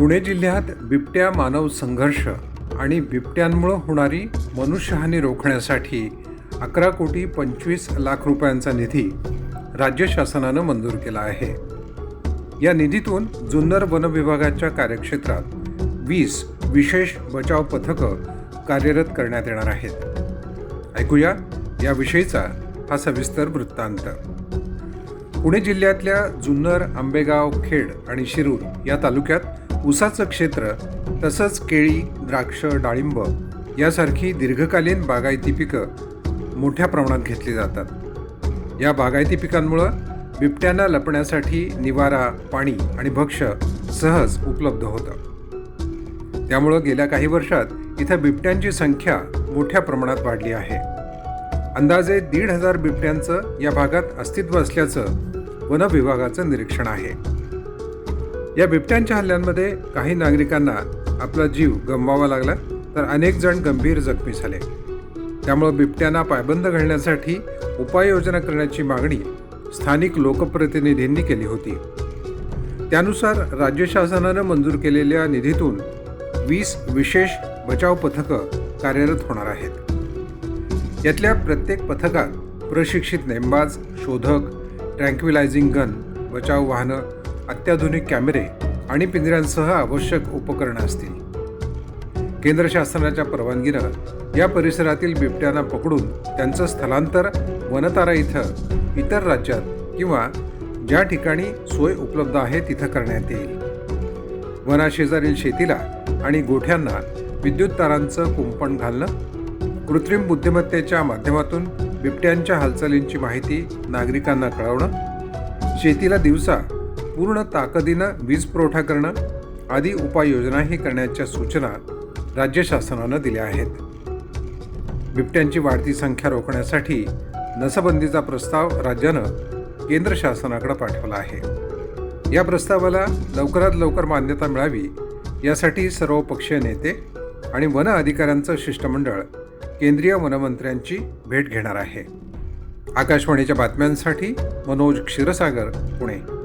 पुणे जिल्ह्यात बिबट्या मानव संघर्ष आणि बिबट्यांमुळं होणारी मनुष्यहानी रोखण्यासाठी अकरा कोटी पंचवीस लाख रुपयांचा निधी राज्य शासनानं मंजूर केला आहे. या निधीतून जुन्नर वन विभागाच्या कार्यक्षेत्रात वीस विशेष बचाव पथकं कार्यरत करण्यात येणार आहेत. ऐकूया याविषयीचा हा सविस्तर वृत्तांत. पुणे जिल्ह्यातल्या जुन्नर आंबेगाव खेड आणि शिरूर या तालुक्यात ऊसाचं क्षेत्र तसंच केळी द्राक्ष डाळिंब यासारखी दीर्घकालीन बागायती पिकं मोठ्या प्रमाणात घेतली जातात. या बागायती पिकांमुळं बिबट्यांना लपण्यासाठी निवारा पाणी आणि भक्ष्य सहज उपलब्ध होतं. त्यामुळं गेल्या काही वर्षात इथं बिबट्यांची संख्या मोठ्या प्रमाणात वाढली आहे. अंदाजे दीड हजार बिबट्यांचं या भागात अस्तित्व असल्याचं वन विभागाचं निरीक्षण आहे. या बिबट्यांच्या हल्ल्यांमध्ये काही नागरिकांना आपला जीव गमवावा लागला तर अनेक जण गंभीर जखमी झाले. त्यामुळे बिबट्यांना पायबंद घालण्यासाठी उपाययोजना करण्याची मागणी स्थानिक लोकप्रतिनिधींनी केली होती. त्यानुसार राज्य शासनानं मंजूर केलेल्या निधीतून वीस विशेष बचाव पथकं कार्यरत होणार आहेत. यातल्या प्रत्येक पथकात प्रशिक्षित नेमबाज शोधक ट्रँक्विलायझिंग गन बचाव वाहनं अत्याधुनिक कॅमेरे आणि पिंजऱ्यांसह आवश्यक उपकरणं असतील. केंद्र शासनाच्या परवानगीनं या परिसरातील बिबट्यांना पकडून त्यांचं स्थलांतर वनतारा इथं इतर राज्यात किंवा ज्या ठिकाणी सोय उपलब्ध आहे तिथं करण्यात येईल. वनाशेजारील शेतीला आणि गोठ्यांना विद्युत तारांचं कुंपण घालणं कृत्रिम बुद्धिमत्तेच्या माध्यमातून बिबट्यांच्या हालचालींची माहिती नागरिकांना कळवणं शेतीला दिवसा पूर्ण ताकदीनं वीज पुरवठा करणं आदी उपाययोजनाही करण्याच्या सूचना राज्य शासनानं दिल्या आहेत. बिबट्यांची वाढती संख्या रोखण्यासाठी नसबंदीचा प्रस्ताव राज्यानं केंद्र शासनाकडे पाठवला आहे. या प्रस्तावाला लवकरात लवकर मान्यता मिळावी यासाठी सर्वपक्षीय नेते आणि वन अधिकाऱ्यांचं शिष्टमंडळ केंद्रीय वनमंत्र्यांची भेट घेणार आहे. आकाशवाणीच्या बातम्यांसाठी मनोज क्षीरसागर पुणे.